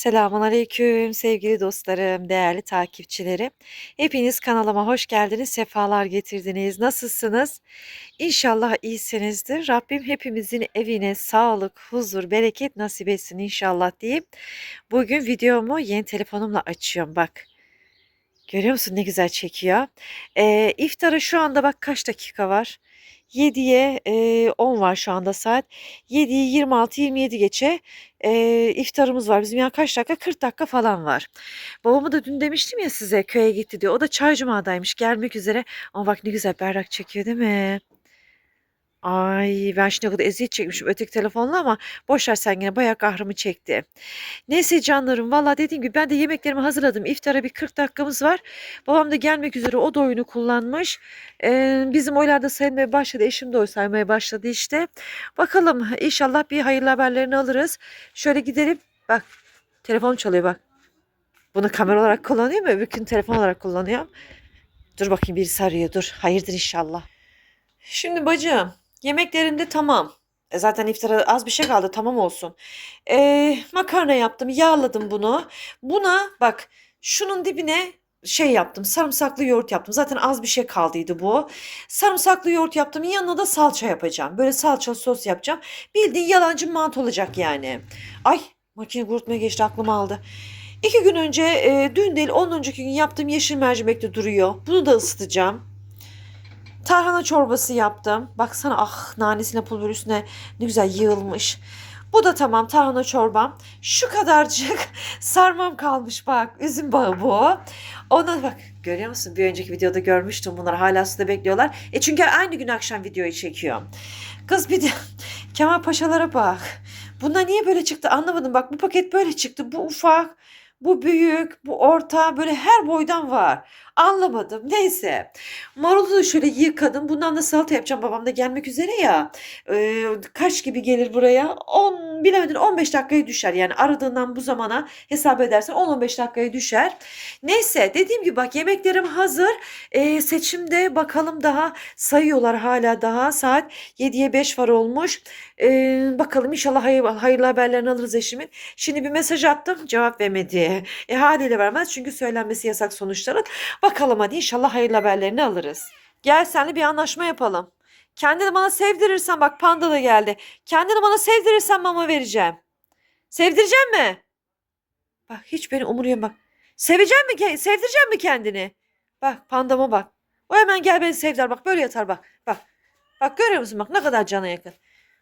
Selamun aleyküm sevgili dostlarım, değerli takipçilerim. Hepiniz kanalıma hoş geldiniz, sefalar getirdiniz. Nasılsınız? İnşallah iyisinizdir. Rabbim hepimizin evine sağlık, huzur, bereket nasip etsin inşallah diyeyim. Bugün videomu yeni telefonumla açıyorum bak. Görüyor musun ne güzel çekiyor. Ee, iftara şu anda bak kaç dakika var? 7'ye e, 10 var şu anda saat. 7'yi 26-27 geçe e, iftarımız var. Bizim yani kaç dakika? 40 dakika falan var. Babamı da dün demiştim ya size köye gitti diyor. O da Çaycuma'daymış gelmek üzere. Ama bak ne güzel berrak çekiyor değil mi? Ay ben şimdi kadar eziyet çekmişim öteki telefonla ama boş ver sen yine bayağı kahrımı çekti. Neyse canlarım valla dediğim gibi ben de yemeklerimi hazırladım. İftara bir 40 dakikamız var. Babam da gelmek üzere o da oyunu kullanmış. Ee, bizim oylarda saymaya başladı. Eşim de oy saymaya başladı işte. Bakalım inşallah bir hayırlı haberlerini alırız. Şöyle gidelim. Bak telefon çalıyor bak. Bunu kamera olarak kullanıyor mu? Öbür gün telefon olarak kullanıyorum. Dur bakayım birisi arıyor dur. Hayırdır inşallah. Şimdi bacım yemeklerinde tamam. E zaten iftara az bir şey kaldı tamam olsun. E, makarna yaptım yağladım bunu. Buna bak şunun dibine şey yaptım sarımsaklı yoğurt yaptım. Zaten az bir şey kaldıydı bu. Sarımsaklı yoğurt yaptım yanına da salça yapacağım. Böyle salçalı sos yapacağım. Bildiğin yalancı mantı olacak yani. Ay makine kurutmaya geçti aklım aldı. İki gün önce e, dün değil ondan önceki gün yaptığım yeşil mercimekte duruyor. Bunu da ısıtacağım. Tarhana çorbası yaptım. Baksana ah nanesine pul biber üstüne ne güzel yığılmış. Bu da tamam tarhana çorbam. Şu kadarcık sarmam kalmış bak. Üzüm bağı bu. Ona bak görüyor musun? Bir önceki videoda görmüştüm bunları. Hala suda bekliyorlar. E çünkü aynı gün akşam videoyu çekiyorum. Kız bir de Kemal Paşalara bak. Bunlar niye böyle çıktı anlamadım. Bak bu paket böyle çıktı. Bu ufak. Bu büyük, bu orta böyle her boydan var. Anlamadım. Neyse. Marulu da şöyle yıkadım. Bundan da salata yapacağım. Babam da gelmek üzere ya. Ee, kaç gibi gelir buraya? 10 bilemedin 15 dakikaya düşer. Yani aradığından bu zamana hesap edersen 10-15 dakikaya düşer. Neyse dediğim gibi bak yemeklerim hazır. Ee, seçimde bakalım daha sayıyorlar hala daha. Saat 7'ye 5 var olmuş. Ee, bakalım inşallah hayır, hayırlı haberlerini alırız eşimin. Şimdi bir mesaj attım cevap vermedi. E haliyle vermez çünkü söylenmesi yasak sonuçların. Bakalım hadi inşallah hayırlı haberlerini alırız. Gel seninle bir anlaşma yapalım. Kendini bana sevdirirsen bak panda da geldi. Kendini bana sevdirirsen mama vereceğim. Sevdireceğim mi? Bak hiç beni umuruyor bak. Seveceğim mi? Sevdireceğim mi kendini? Bak pandama bak. O hemen gel beni sevdir bak böyle yatar bak. Bak. Bak görüyor musun bak ne kadar cana yakın.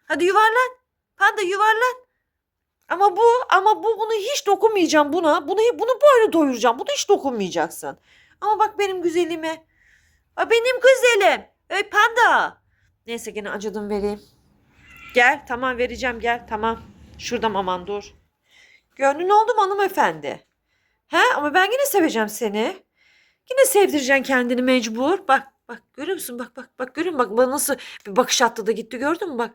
Hadi yuvarlan. Panda yuvarlan. Ama bu ama bu bunu hiç dokunmayacağım buna. Bunu bunu böyle doyuracağım. Bunu hiç dokunmayacaksın. Ama bak benim güzelime. Aa, benim güzelim. Ey panda. Neyse gene acıdım vereyim. Gel tamam vereceğim gel tamam. Şuradan aman dur. Gönlün oldu mu hanımefendi? He ama ben yine seveceğim seni. Yine sevdireceksin kendini mecbur. Bak bak görüyor musun? Bak bak bak görüyor musun? Bak bana nasıl bir bakış attı da gitti gördün mü? Bak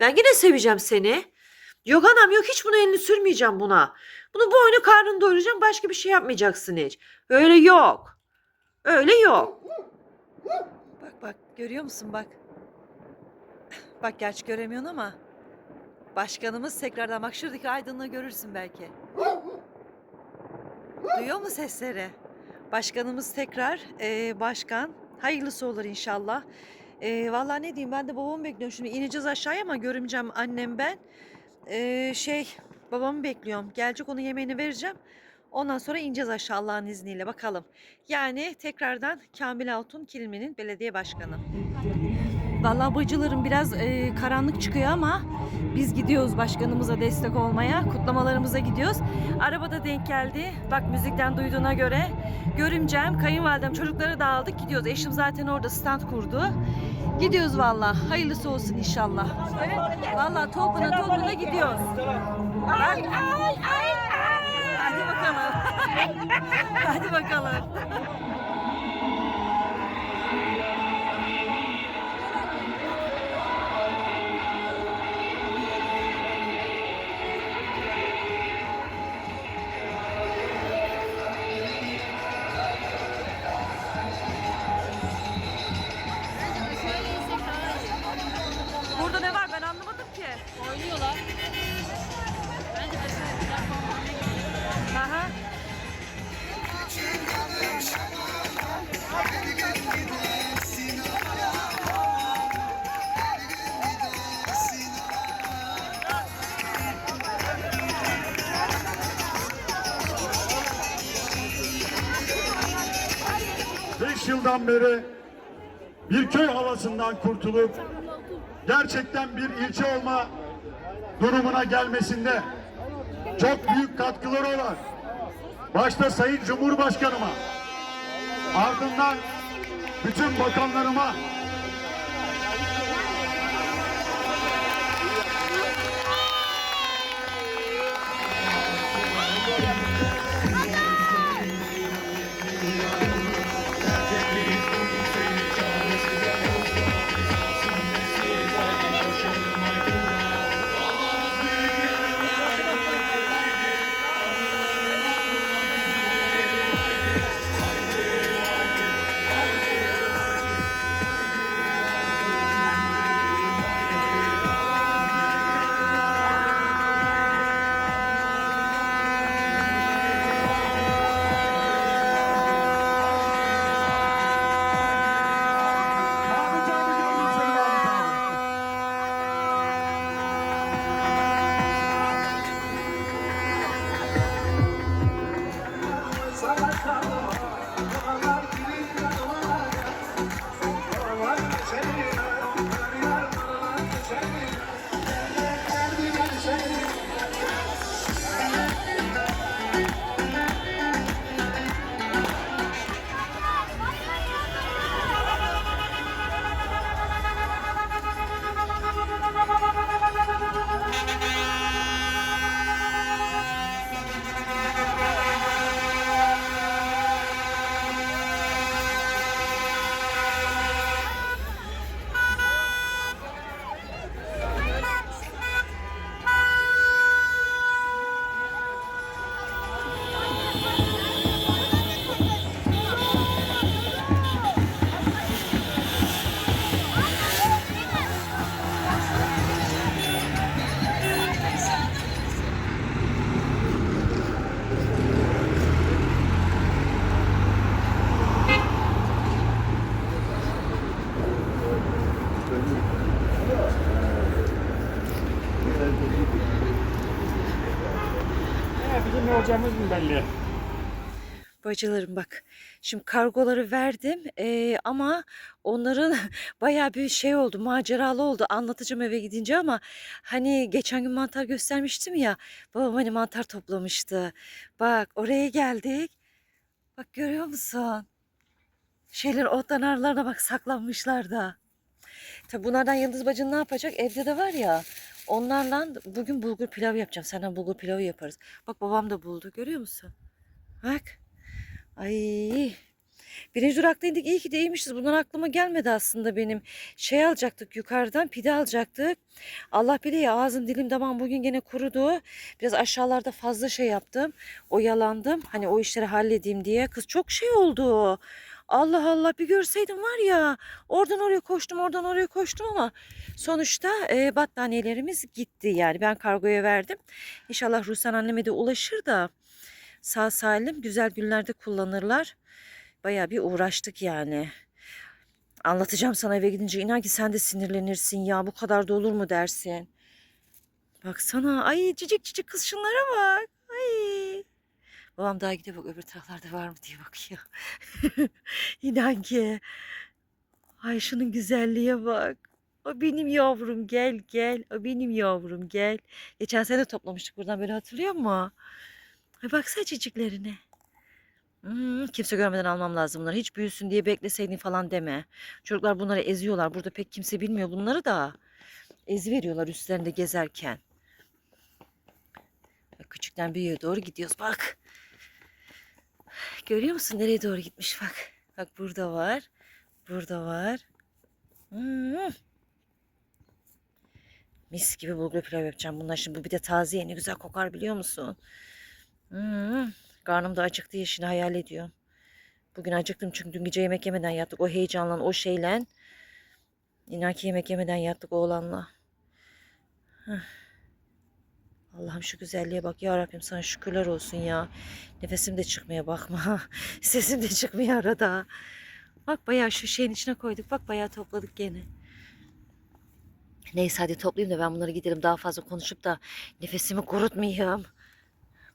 ben yine seveceğim seni. Yok anam yok hiç buna elini sürmeyeceğim buna. Bunu boynu karnını doyuracağım başka bir şey yapmayacaksın hiç. Öyle yok. Öyle yok. Bak bak görüyor musun bak. Bak gerçi göremiyorsun ama. Başkanımız tekrardan bak şuradaki aydınlığı görürsün belki. Duyuyor mu sesleri? Başkanımız tekrar eee, başkan. Hayırlısı olur inşallah. Eee vallahi ne diyeyim ben de babamı bekliyorum. Şimdi ineceğiz aşağıya ama görümcem annem ben. Eee, şey babamı bekliyorum. Gelecek onun yemeğini vereceğim. Ondan sonra ineceğiz aşağı Allah'ın izniyle bakalım. Yani tekrardan Kamil Altun Kilmi'nin belediye başkanı. Vallahi bacılarım biraz e, karanlık çıkıyor ama biz gidiyoruz başkanımıza destek olmaya. Kutlamalarımıza gidiyoruz. Arabada denk geldi. Bak müzikten duyduğuna göre. Görümcem, kayınvalidem, çocukları da aldık. Gidiyoruz. Eşim zaten orada stand kurdu. Gidiyoruz vallahi. Hayırlısı olsun inşallah. Vallahi topuna topuna gidiyoruz. Bak. Hadi bakalım. Hadi bakalım. 5 yıldan beri bir köy havasından kurtulup gerçekten bir ilçe olma durumuna gelmesinde çok büyük katkıları olan başta Sayın Cumhurbaşkanıma ardından bütün bakanlarıma Olacağımız mı belli? Bacılarım bak. Şimdi kargoları verdim eee, ama onların bayağı bir şey oldu, maceralı oldu. Anlatacağım eve gidince ama hani geçen gün mantar göstermiştim ya. Babam hani mantar toplamıştı. Bak oraya geldik. Bak görüyor musun? Şeyler otların aralarına bak saklanmışlar da. Tabi bunlardan Yıldız bacın ne yapacak? Evde de var ya. Onlarla bugün bulgur pilavı yapacağım. Senden bulgur pilavı yaparız. Bak babam da buldu. Görüyor musun? Bak. Ay. Birinci duraktaydık. İyi ki de iyiymişiz. Bunlar aklıma gelmedi aslında benim. Şey alacaktık yukarıdan pide alacaktık. Allah bilir ya ağzım dilim damağım bugün gene kurudu. Biraz aşağılarda fazla şey yaptım. Oyalandım. Hani o işleri halledeyim diye. Kız çok şey oldu. Allah Allah bir görseydim var ya oradan oraya koştum oradan oraya koştum ama sonuçta e, battaniyelerimiz gitti yani ben kargoya verdim. İnşallah Ruhsan anneme de ulaşır da sağ salim güzel günlerde kullanırlar. Bayağı bir uğraştık yani. Anlatacağım sana eve gidince inan ki sen de sinirlenirsin ya bu kadar da olur mu dersin. Baksana ay cicik cicik kız bak. Babam daha gidiyor bak öbür taraflarda var mı diye bakıyor. İnan ki. Ay şunun güzelliğe bak. O benim yavrum gel gel. O benim yavrum gel. Geçen sene toplamıştık buradan böyle hatırlıyor musun? Ay baksana ciciklerine. Hmm, kimse görmeden almam lazım bunları. Hiç büyüsün diye bekleseydin falan deme. Çocuklar bunları eziyorlar. Burada pek kimse bilmiyor bunları da. Ezi veriyorlar üstlerinde gezerken. Küçükten büyüğe doğru gidiyoruz bak. Görüyor musun nereye doğru gitmiş bak. Bak burada var. Burada var. Hmm. Mis gibi bulgur pilav yapacağım bunlar şimdi. Bu bir de taze yeni güzel kokar biliyor musun? Hmm. Karnım da acıktı ya şimdi hayal ediyorum. Bugün acıktım çünkü dün gece yemek yemeden yattık. O heyecanla, o şeyle. İnan ki yemek yemeden yattık oğlanla. Heh. Allah'ım şu güzelliğe bak ya Rabbim sana şükürler olsun ya. Nefesim de çıkmaya bakma. Sesim de çıkmıyor arada. Bak bayağı şu şeyin içine koyduk. Bak bayağı topladık gene. Neyse hadi toplayayım da ben bunları gidelim daha fazla konuşup da nefesimi kurutmayayım.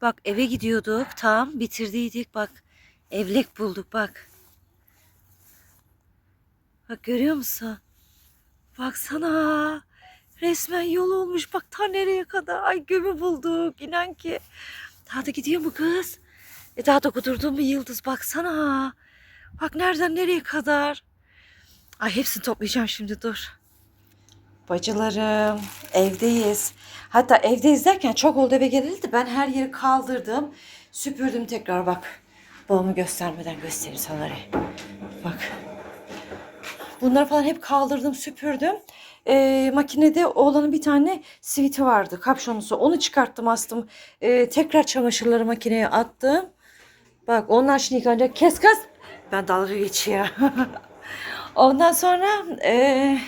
Bak eve gidiyorduk tam bitirdiydik bak. Evlek bulduk bak. Bak görüyor musun? Baksana. Resmen yol olmuş. Bak ta nereye kadar. Ay gömü bulduk. İnan ki. Daha da gidiyor mu kız? E daha da kudurduğum bir yıldız. Baksana. Bak nereden nereye kadar. Ay hepsini toplayacağım şimdi dur. Bacılarım evdeyiz. Hatta evdeyiz derken çok oldu eve gelildi. de Ben her yeri kaldırdım. Süpürdüm tekrar bak. Babamı göstermeden göstereyim sana. orayı. Bak. Bunları falan hep kaldırdım, süpürdüm. Ee, makinede oğlanın bir tane siviti vardı, kapşonlusu. Onu çıkarttım, astım. Ee, tekrar çamaşırları makineye attım. Bak onlar şimdi yıkanacak. Kes kız. Ben dalga geçiyor. Ondan sonra ee,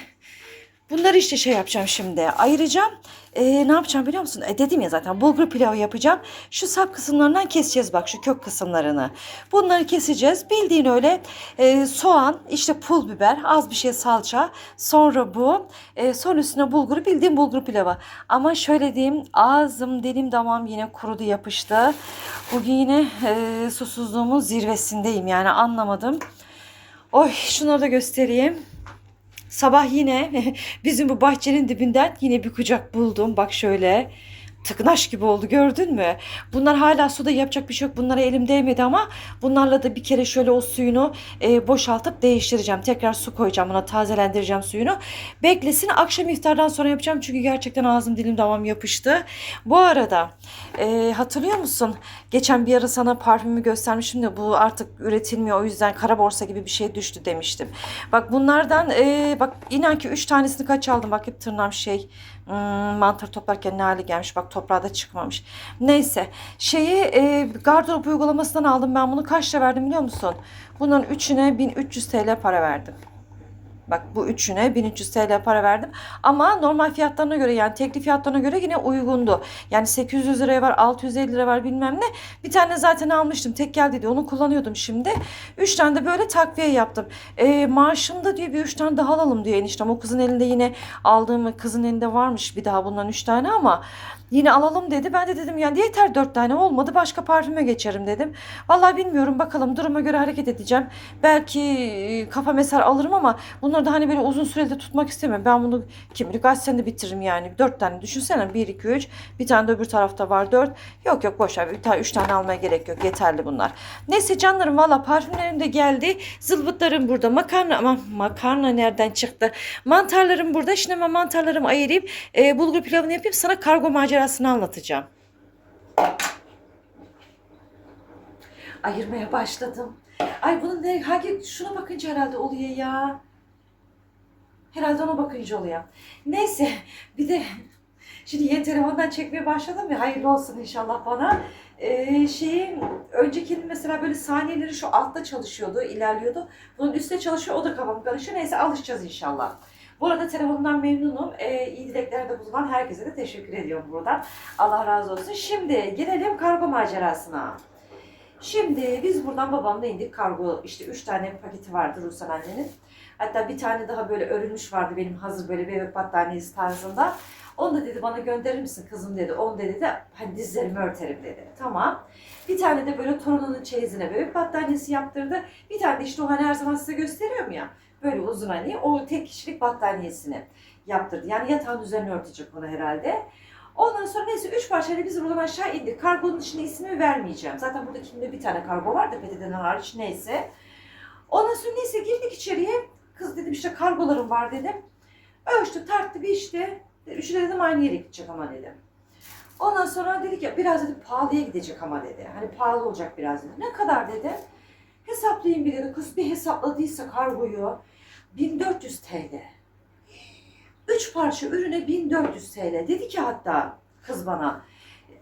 bunları işte şey yapacağım şimdi. Ayıracağım. Ee, ne yapacağım biliyor musun? E, dedim ya zaten bulgur pilavı yapacağım. Şu sap kısımlarından keseceğiz bak şu kök kısımlarını. Bunları keseceğiz. Bildiğin öyle e, soğan, işte pul biber, az bir şey salça. Sonra bu. E, sonra üstüne bulguru bildiğin bulgur pilavı. Ama şöyle diyeyim ağzım, dilim, damağım yine kurudu yapıştı. Bugün yine e, susuzluğumun zirvesindeyim yani anlamadım. Oy şunları da göstereyim. Sabah yine bizim bu bahçenin dibinden yine bir kucak buldum. Bak şöyle tıknaş gibi oldu gördün mü? Bunlar hala suda yapacak bir şey yok. Bunlara elim değmedi ama bunlarla da bir kere şöyle o suyunu e, boşaltıp değiştireceğim. Tekrar su koyacağım buna tazelendireceğim suyunu. Beklesin akşam iftardan sonra yapacağım çünkü gerçekten ağzım dilim damağım yapıştı. Bu arada e, hatırlıyor musun? Geçen bir ara sana parfümü göstermiştim de bu artık üretilmiyor o yüzden kara borsa gibi bir şey düştü demiştim. Bak bunlardan e, bak inan ki 3 tanesini kaç aldım bak hep tırnağım şey mantar toplarken ne hale gelmiş bak toprağa da çıkmamış. Neyse şeyi e, gardırop uygulamasından aldım ben bunu kaç verdim biliyor musun? Bunların üçüne 1300 TL para verdim. Bak bu üçüne 1300 TL para verdim. Ama normal fiyatlarına göre yani tekli fiyatlarına göre yine uygundu. Yani 800 liraya var 650 lira var bilmem ne. Bir tane zaten almıştım tek geldi diye onu kullanıyordum şimdi. Üç tane de böyle takviye yaptım. E, maaşımda diyor bir üç tane daha alalım diyor eniştem. O kızın elinde yine aldığım kızın elinde varmış bir daha bundan üç tane ama Yine alalım dedi. Ben de dedim yani yeter dört tane olmadı başka parfüme geçerim dedim. Vallahi bilmiyorum bakalım duruma göre hareket edeceğim. Belki e, kafa mesar alırım ama bunları da hani böyle uzun sürede tutmak istemiyorum. Ben bunu kim bilir kaç senede bitiririm yani. Dört tane düşünsene. Bir, iki, üç. Bir tane de öbür tarafta var dört. Yok yok boş. Bir tane, üç tane almaya gerek yok. Yeterli bunlar. Neyse canlarım valla parfümlerim de geldi. Zılbıtlarım burada. Makarna ama makarna nereden çıktı? Mantarlarım burada. Şimdi hemen mantarlarımı ayırayım. E, bulgur pilavını yapayım. Sana kargo macerasını anlatacağım. Ayırmaya başladım. Ay bunun ne? Hangi? Şuna bakınca herhalde oluyor ya. Herhalde ona bakınca oluyor. Neyse bir de şimdi yeni telefondan çekmeye başladım ya hayırlı olsun inşallah bana. Ee, şeyi öncekinin mesela böyle saniyeleri şu altta çalışıyordu, ilerliyordu. Bunun üstte çalışıyor, o da kafam karışıyor. Neyse alışacağız inşallah. Bu arada telefonumdan memnunum. Ee, iyi dileklerde bulunan herkese de teşekkür ediyorum buradan. Allah razı olsun. Şimdi gelelim kargo macerasına. Şimdi biz buradan babamla indik kargo işte üç tane paketi vardı Ruhsan annenin. Hatta bir tane daha böyle örülmüş vardı benim hazır böyle bebek battaniyesi tarzında. Onu da dedi bana gönderir misin kızım dedi. Onu dedi de hani dizlerimi örterim dedi. Tamam. Bir tane de böyle torununun çeyizine bebek battaniyesi yaptırdı. Bir tane de işte o hani her zaman size gösteriyorum ya. Böyle uzun hani o tek kişilik battaniyesini yaptırdı. Yani yatağın üzerine örtecek onu herhalde. Ondan sonra neyse üç parçayla biz buradan aşağı indik. Kargonun içinde ismini vermeyeceğim. Zaten burada kimde bir tane kargo var da PTT'den hariç neyse. Ondan sonra neyse girdik içeriye. Kız dedim işte kargolarım var dedim. Ölçtü tarttı bir işte. Üçü de dedim aynı yere gidecek ama dedim. Ondan sonra dedik ya biraz dedi pahalıya gidecek ama dedi. Hani pahalı olacak biraz dedi. Ne kadar dedi. Hesaplayayım bir dedi. Kız bir hesapladıysa kargoyu 1400 TL. Üç parça ürüne 1400 TL. Dedi ki hatta kız bana.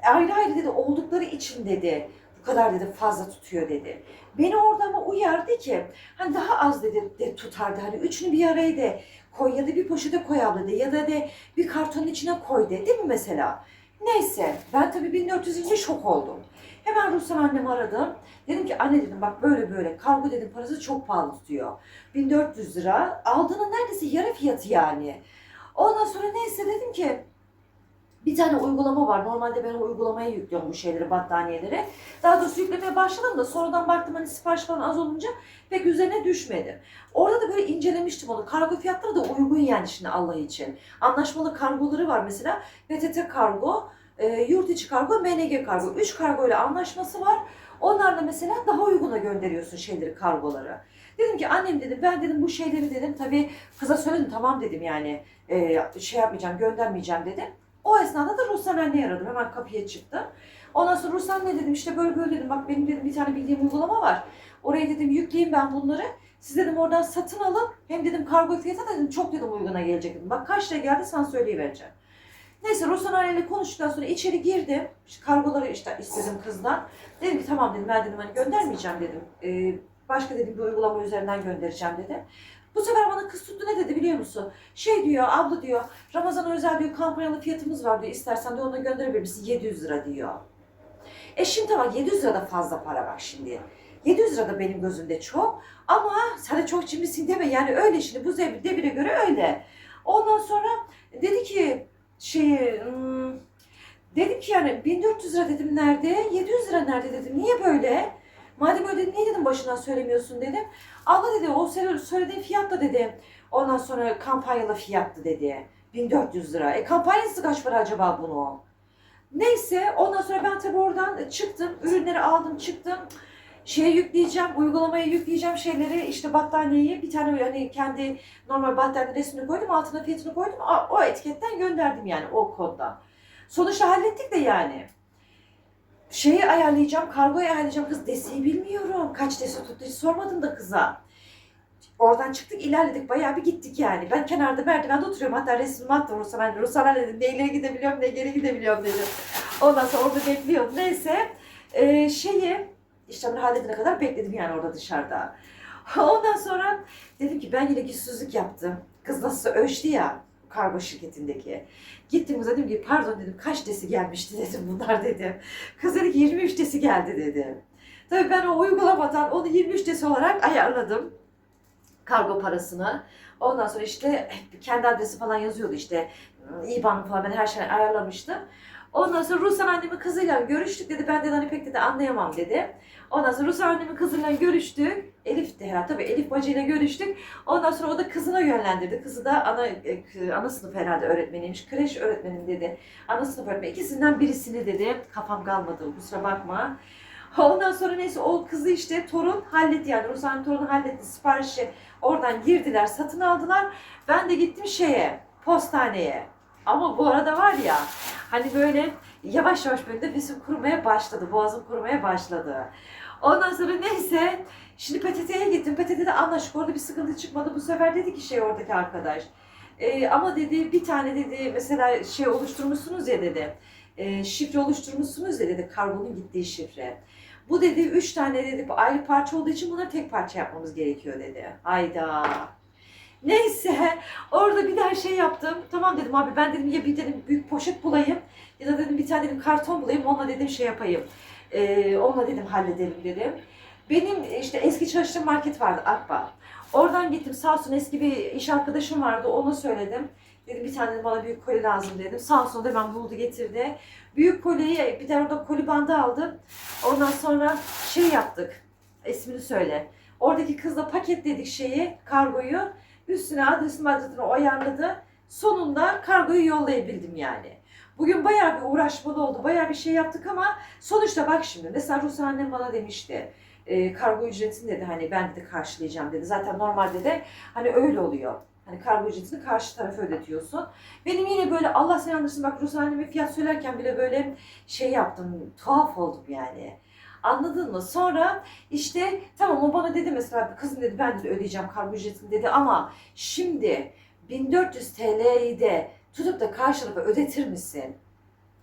Ayrı ayrı dedi oldukları için dedi. Bu kadar dedi fazla tutuyor dedi. Beni orada ama uyardı ki hani daha az dedi de tutardı. Hani üçünü bir araya de koy ya da bir poşete koy abla de ya da de bir kartonun içine koy de değil mi mesela? Neyse ben tabii 1400 ince şok oldum. Hemen Ruslan annemi aradım. Dedim ki anne dedim bak böyle böyle kargo dedim parası çok pahalı tutuyor. 1400 lira aldığının neredeyse yarı fiyatı yani. Ondan sonra neyse dedim ki bir tane uygulama var. Normalde ben o uygulamaya yüklüyorum bu şeyleri, battaniyeleri. Daha doğrusu yüklemeye başladım da sonradan baktım hani sipariş falan az olunca pek üzerine düşmedi. Orada da böyle incelemiştim onu. Kargo fiyatları da uygun yani şimdi Allah için. Anlaşmalı kargoları var mesela. PTT kargo, e, yurt içi kargo, MNG kargo. Üç kargo ile anlaşması var. Onlarla mesela daha uyguna gönderiyorsun şeyleri, kargoları. Dedim ki annem dedim ben dedim bu şeyleri dedim tabii kıza söyledim tamam dedim yani e, şey yapmayacağım göndermeyeceğim dedim. O esnada da Ruslan anneyi aradım hemen kapıya çıktım. Ondan sonra Ruslan ne dedim işte böyle böyle dedim bak benim dedim bir tane bildiğim uygulama var. Oraya dedim yükleyeyim ben bunları. Siz dedim oradan satın alın. Hem dedim kargo fiyatı dedim çok dedim uyguna gelecek dedim. Bak kaç lira geldi sana söyleyivereceğim. Neyse Ruslan anneyle konuştuktan sonra içeri girdim. İşte kargoları işte istedim kızdan. Dedim ki tamam dedim ben dedim hani göndermeyeceğim dedim. Ee, başka dedim bir uygulama üzerinden göndereceğim dedim. Bu sefer bana kız tuttu ne dedi biliyor musun? Şey diyor abla diyor Ramazan özel diyor kampanyalı fiyatımız var diyor. İstersen de ona gönderebilir misin? 700 lira diyor. E şimdi tamam 700 lira da fazla para bak şimdi. 700 lira da benim gözümde çok. Ama sen de çok cimrisin deme yani öyle şimdi bu devir- devire göre öyle. Ondan sonra dedi ki şey hmm, dedim ki yani 1400 lira dedim nerede? 700 lira nerede dedim. Niye böyle? Madem öyle niye dedim başından söylemiyorsun dedim. Abla dedi o söylediğin fiyat da dedi. Ondan sonra kampanyalı fiyattı dedi. 1400 lira. E kampanyası kaç para acaba bunu? Neyse ondan sonra ben tabii oradan çıktım. Ürünleri aldım çıktım. Şeye yükleyeceğim, uygulamaya yükleyeceğim şeyleri işte battaniyeyi bir tane hani kendi normal battaniye resmini koydum altına fiyatını koydum. O, etiketten gönderdim yani o kodda. Sonuçta hallettik de yani. Şeyi ayarlayacağım, kargoyu ayarlayacağım. Kız desteği bilmiyorum. Kaç dese tuttu hiç sormadım da kıza. Oradan çıktık ilerledik bayağı bir gittik yani. Ben kenarda merdivende oturuyorum hatta resmimi attım Ruslan anne. Ruslan anne dedim ne ileri gidebiliyorum ne geri gidebiliyorum dedim. Ondan sonra orada bekliyorum. Neyse ee, şeyi işte bunu halledene kadar bekledim yani orada dışarıda. Ondan sonra dedim ki ben yine güçsüzlük yaptım. Kız nasıl ölçtü ya kargo şirketindeki. Gittim kıza dedim ki pardon dedim kaç desi gelmişti dedim bunlar dedim. Kız dedi ki 23 desi geldi dedi. Tabii ben o uygulamadan onu 23 desi olarak ayarladım kargo parasını. Ondan sonra işte kendi adresi falan yazıyordu işte. İBAN falan ben her şeyi ayarlamıştım. Ondan sonra Ruslan annemin kızıyla görüştük dedi. Ben de hani pek dedi anlayamam dedi. Ondan sonra Ruslan annemin kızıyla görüştük. Elif de herhalde tabii Elif bacıyla görüştük. Ondan sonra o da kızına yönlendirdi. Kızı da ana, e, ana sınıf herhalde öğretmeniymiş. Kreş öğretmenim dedi. Ana sınıf öğretmeni. İkisinden birisini dedi. Kafam kalmadı kusura bakma. Ondan sonra neyse o kızı işte torun halletti yani Ruslan torunu halletti siparişi oradan girdiler satın aldılar. Ben de gittim şeye postaneye. Ama bu arada var ya hani böyle yavaş yavaş böyle nefesim kurumaya başladı. Boğazım kurumaya başladı. Ondan sonra neyse şimdi PTT'ye gittim. PTT'de anlaştık orada bir sıkıntı çıkmadı. Bu sefer dedi ki şey oradaki arkadaş. "Ee, ama dedi bir tane dedi mesela şey oluşturmuşsunuz ya dedi. "e, şifre oluşturmuşsunuz ya dedi kargonun gittiği şifre. Bu dedi üç tane dedi ayrı parça olduğu için bunları tek parça yapmamız gerekiyor dedi. Hayda. Neyse orada bir daha şey yaptım. Tamam dedim abi ben dedim ya bir dedim büyük poşet bulayım ya da dedim bir tane dedim karton bulayım onunla dedim şey yapayım. Ee, onunla dedim halledelim dedim. Benim işte eski çalıştığım market vardı Akba. Oradan gittim sağ olsun eski bir iş arkadaşım vardı ona söyledim. Dedim bir tane bana büyük koli lazım dedim. Sağ olsun da hemen buldu getirdi. Büyük koliyi bir tane orada koli bandı aldım. Ondan sonra şey yaptık. İsmini söyle. Oradaki kızla paketledik şeyi, kargoyu. Üstüne adresini adresini ayarladı. Sonunda kargoyu yollayabildim yani. Bugün bayağı bir uğraşmalı oldu. Bayağı bir şey yaptık ama sonuçta bak şimdi. Mesela Ruslan annem bana demişti. E, kargo ücretini dedi hani ben de karşılayacağım dedi. Zaten normalde de hani öyle oluyor. Hani kargo ücretini karşı tarafa ödetiyorsun. Benim yine böyle Allah seni andırsın bak Ruslan anneme fiyat söylerken bile böyle şey yaptım. Tuhaf oldum yani. Anladın mı? Sonra işte tamam o bana dedi mesela kızım dedi ben de ödeyeceğim kargo ücretini dedi ama şimdi 1400 TL'yi de tutup da karşı ödetir misin?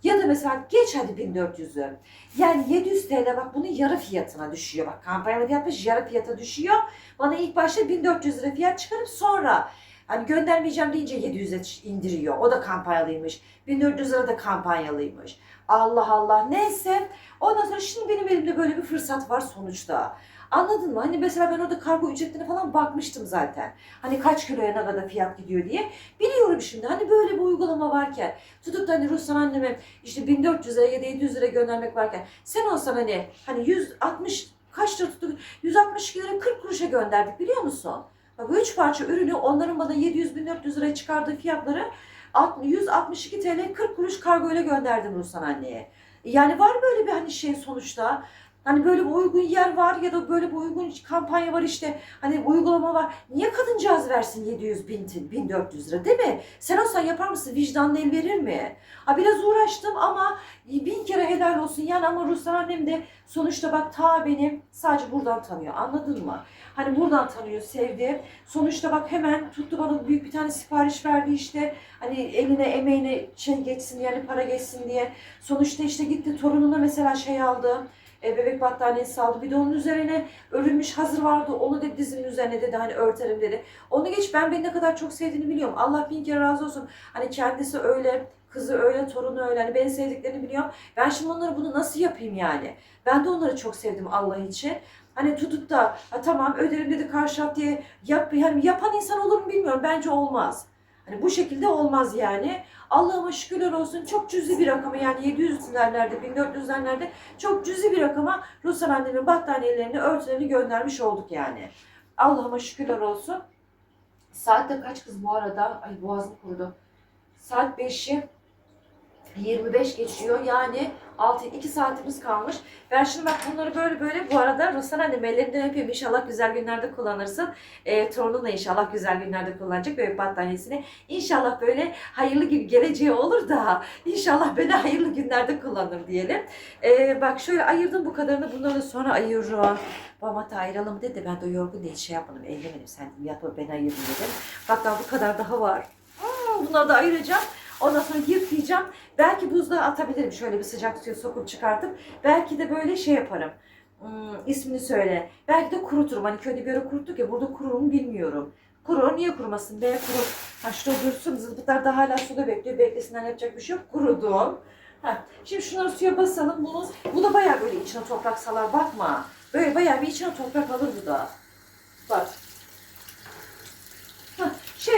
Ya da mesela geç hadi 1400'ü. Yani 700 TL bak bunun yarı fiyatına düşüyor. Bak kampanyalı yapmış yarı fiyata düşüyor. Bana ilk başta 1400 lira fiyat çıkarıp sonra hani göndermeyeceğim deyince 700'e indiriyor. O da kampanyalıymış. 1400 lira da kampanyalıymış. Allah Allah. Neyse. Ondan sonra şimdi benim elimde böyle bir fırsat var sonuçta. Anladın mı? Hani mesela ben orada kargo ücretlerine falan bakmıştım zaten. Hani kaç kiloya ne kadar fiyat gidiyor diye. Biliyorum şimdi hani böyle bir uygulama varken tutup da hani Ruslan anneme işte 1400 lira ya da 700 lira göndermek varken sen olsan hani hani 160 kaç lira tuttuk? 162 lira 40 kuruşa gönderdik biliyor musun? Bak bu üç parça ürünü onların bana 700-1400 liraya çıkardığı fiyatları 162 TL 40 kuruş kargo ile gönderdim Ruslan anneye. Yani var böyle bir hani şey sonuçta. Hani böyle bir uygun yer var ya da böyle bir uygun kampanya var işte. Hani uygulama var. Niye kadıncağız versin 700 bin, 1400 lira değil mi? Sen olsan yapar mısın? Vicdanın el verir mi? Ha biraz uğraştım ama bin kere helal olsun. Yani ama Ruslan annem de sonuçta bak ta benim sadece buradan tanıyor. Anladın mı? Hani buradan tanıyor, sevdi. Sonuçta bak hemen tuttu bana büyük bir tane sipariş verdi işte. Hani eline emeğine şey geçsin diye, hani para geçsin diye. Sonuçta işte gitti torununa mesela şey aldı. E, bebek battaniyesi aldı. Bir de onun üzerine örülmüş hazır vardı. Onu da dizinin üzerine dedi hani örterim dedi. Onu geç ben beni ne kadar çok sevdiğini biliyorum. Allah bin kere razı olsun. Hani kendisi öyle, kızı öyle, torunu öyle. Hani beni sevdiklerini biliyorum. Ben şimdi onlara bunu nasıl yapayım yani? Ben de onları çok sevdim Allah için. Hani tutup da tamam öderim dedi karşı diye yap, yani yapan insan olur mu bilmiyorum. Bence olmaz. Hani bu şekilde olmaz yani. Allah'ıma şükürler olsun çok cüzi bir rakama yani 700'lerde 1400'lerde çok cüzi bir rakama Ruslan annemin battaniyelerini örtülerini göndermiş olduk yani. Allah'ıma şükürler olsun. Saat kaç kız bu arada? Ay boğazım kurudu. Saat 5'i 25 geçiyor yani 6 2 saatimiz kalmış. Ben şimdi bak bunları böyle böyle bu arada Ruslan annem ellerinden öpeyim inşallah güzel günlerde kullanırsın. E, torunun da inşallah güzel günlerde kullanacak bebek battaniyesini. İnşallah böyle hayırlı gibi geleceği olur da inşallah beni hayırlı günlerde kullanır diyelim. E, bak şöyle ayırdım bu kadarını bunları sonra ayırırım. Babam hatta ayıralım dedi ben de yorgun değil şey yapmadım ellemedim sen yapma ben ayırdım dedim. Bak daha bu kadar daha var. Aa, bunları da ayıracağım. Ondan sonra yıkayacağım. Belki buzluğa atabilirim şöyle bir sıcak suya sokup çıkartıp. Belki de böyle şey yaparım. Hmm, ismini söyle. Belki de kuruturum. Hani köyde bir ara kuruttuk ya burada kurur mu bilmiyorum. Kurur. Niye kurumasın? Be kurur. Ha şurada dursun. Zılbıtlar da hala suda bekliyor. Beklesinler yapacak bir şey yok. Kurudum. Ha. Şimdi şunları suya basalım. Bunu, bu da bayağı böyle içine toprak salar. Bakma. Böyle bayağı bir içine toprak alır bu da. Bak. Hah, şey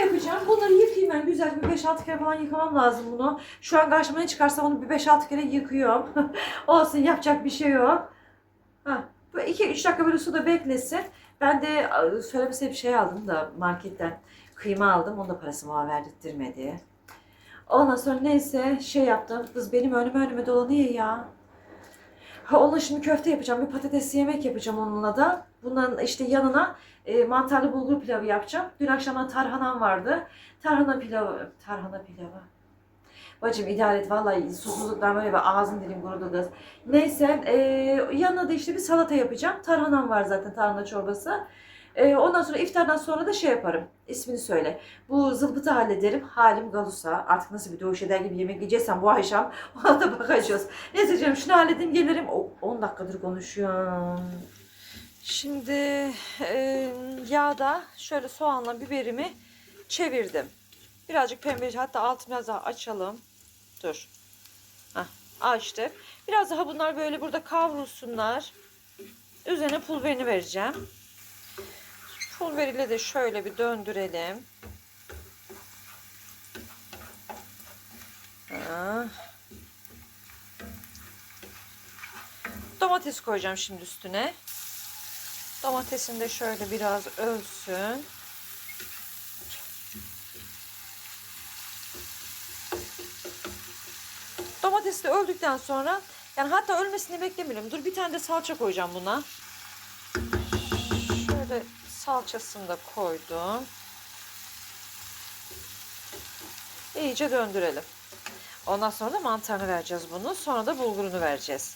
Bunları yıkayayım ben. Güzel bir 5-6 kere falan yıkamam lazım bunu. Şu an karşıma ne çıkarsa onu bir 5-6 kere yıkıyorum. Olsun yapacak bir şey yok. Ha, bu 2-3 dakika böyle suda beklesin. Ben de söylemese bir şey aldım da marketten. Kıyma aldım. Onu da parasını bana verdirttirmedi. Ondan sonra neyse şey yaptım. Kız benim önüme önüme dolanıyor ya. Ha, onunla şimdi köfte yapacağım. Bir patatesli yemek yapacağım onunla da. Bundan işte yanına e, mantarlı bulgur pilavı yapacağım. Dün akşamdan tarhanam vardı. Tarhana pilavı, tarhana pilavı. Bacım idare et vallahi susuzluktan böyle bir ağzım dilim kurudu kız. Neyse e, yanına da işte bir salata yapacağım. Tarhanam var zaten tarhana çorbası. E, ondan sonra iftardan sonra da şey yaparım. İsmini söyle. Bu zılbıtı hallederim. Halim galusa. Artık nasıl bir doğuş eder gibi yemek yiyeceksem bu akşam ona da bakacağız. Neyse canım şunu halledeyim gelirim. O, 10 dakikadır konuşuyorum. Şimdi e, yağda şöyle soğanla biberimi çevirdim. Birazcık pembe hatta altını biraz daha açalım. Dur. Hah, açtık. Biraz daha bunlar böyle burada kavrulsunlar. Üzerine pul biberini vereceğim. Pul biberiyle de şöyle bir döndürelim. Ha. Domates koyacağım şimdi üstüne. Domatesim de şöyle biraz ölsün. Domates de öldükten sonra yani hatta ölmesini beklemiyorum. Dur bir tane de salça koyacağım buna. Şöyle salçasını da koydum. İyice döndürelim. Ondan sonra da mantarını vereceğiz bunu. Sonra da bulgurunu vereceğiz.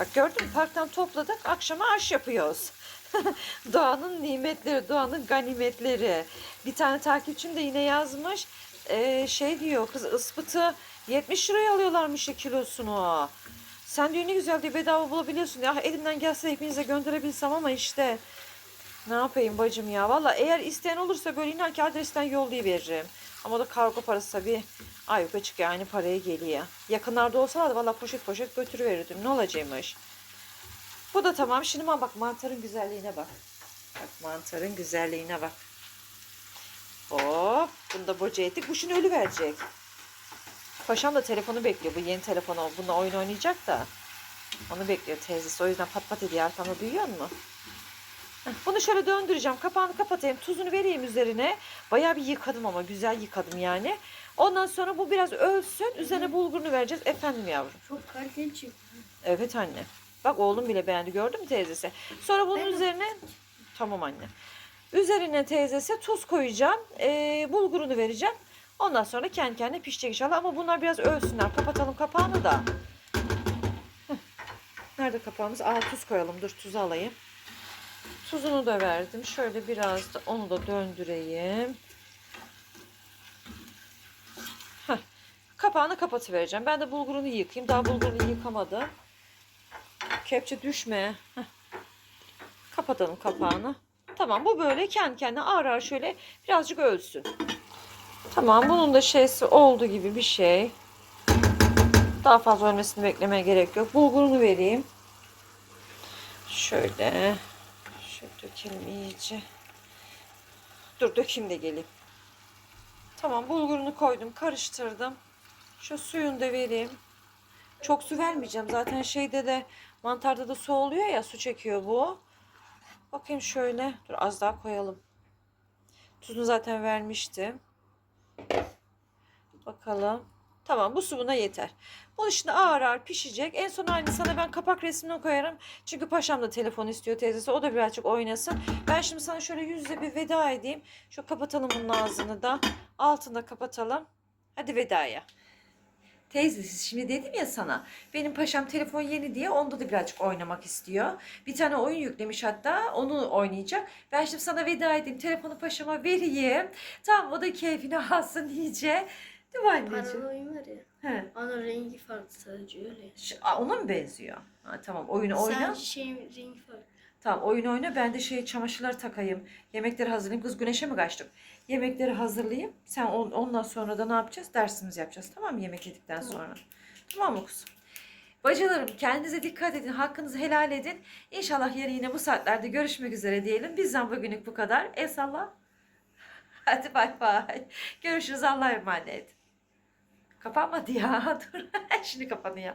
Bak gördün mü parktan topladık akşama aş yapıyoruz. doğanın nimetleri, doğanın ganimetleri. Bir tane takipçim de yine yazmış. Ee, şey diyor kız ıspıtı 70 liraya alıyorlarmış ya kilosunu. Sen diyor ne güzel diye bedava bulabiliyorsun. Ya elimden gelse hepinize gönderebilsem ama işte ne yapayım bacım ya. Valla eğer isteyen olursa böyle inan ki adresten yollayıveririm. Ama da kargo parası tabii Ay yok açık yani paraya geliyor. Yakınlarda olsalardı valla poşet poşet götürüverirdim. Ne olacakmış? Bu da tamam. Şimdi ma- bak mantarın güzelliğine bak. Bak mantarın güzelliğine bak. Hop. Bunu da boca ettik. Bu şimdi ölü verecek. Paşam da telefonu bekliyor. Bu yeni telefonu. Bununla oyun oynayacak da. Onu bekliyor teyzesi. O yüzden pat pat ediyor arkamda duyuyor musun? Bunu şöyle döndüreceğim. Kapağını kapatayım. Tuzunu vereyim üzerine. Bayağı bir yıkadım ama güzel yıkadım yani. Ondan sonra bu biraz ölsün. Üzerine bulgurunu vereceğiz. Efendim yavrum. Çok kaliteli çıktı. Evet anne. Bak oğlum bile beğendi gördün mü teyzesi? Sonra bunun Ben de- üzerine tamam anne. Üzerine teyzesi tuz koyacağım. ee, bulgurunu vereceğim. Ondan sonra kendi kendine pişecek inşallah. Ama bunlar biraz ölsünler. Kapatalım kapağını da. Heh. Nerede kapağımız? Aa tuz koyalım. Dur tuzu alayım. Tuzunu da verdim. Şöyle biraz da onu da döndüreyim. Heh. Kapağını kapatıvereceğim. Ben de bulgurunu yıkayayım. Daha bulgurunu yıkamadım. Kepçe düşme. Heh. Kapatalım kapağını. Tamam bu böyle kendi kendine ağır ağır şöyle birazcık ölsün. Tamam bunun da şeysi oldu gibi bir şey. Daha fazla ölmesini beklemeye gerek yok. Bulgurunu vereyim. Şöyle. Dökelim iyice. Dur dökeyim de geleyim. Tamam bulgurunu koydum karıştırdım. Şu suyunu da vereyim. Çok su vermeyeceğim. Zaten şeyde de mantarda da su oluyor ya su çekiyor bu. Bakayım şöyle. Dur az daha koyalım. Tuzunu zaten vermiştim. Bakalım. Tamam bu su buna yeter. Bunu şimdi ağır ağır pişecek. En son aynı sana ben kapak resmini koyarım. Çünkü paşam da telefon istiyor teyzesi. O da birazcık oynasın. Ben şimdi sana şöyle yüzle bir veda edeyim. Şu kapatalım bunun ağzını da. Altını da kapatalım. Hadi vedaya. Teyzesi şimdi dedim ya sana benim paşam telefon yeni diye onda da birazcık oynamak istiyor. Bir tane oyun yüklemiş hatta onu oynayacak. Ben şimdi sana veda edeyim telefonu paşama vereyim. Tamam o da keyfini alsın iyice. Değil mi anneciğim? Oyun var ya. He. Ana rengi farklı sadece öyle. Ş- Aa, ona mı benziyor? Ha, tamam oyunu oyna. Sadece şeyin rengi farklı. Tamam oyun oyna ben de şey çamaşırları takayım. Yemekleri hazırlayayım. Kız güneşe mi kaçtık? Yemekleri hazırlayayım. Sen on, ondan sonra da ne yapacağız? Dersimizi yapacağız. Tamam mı yemek yedikten sonra? Tamam mı kuzum? Bacılarım kendinize dikkat edin. Hakkınızı helal edin. İnşallah yarın yine bu saatlerde görüşmek üzere diyelim. Bizden bugünlük bu kadar. El salla. Hadi bay bay. Görüşürüz. Allah'a emanet. Kapanmadı ya. Dur. Şimdi kapanıyor.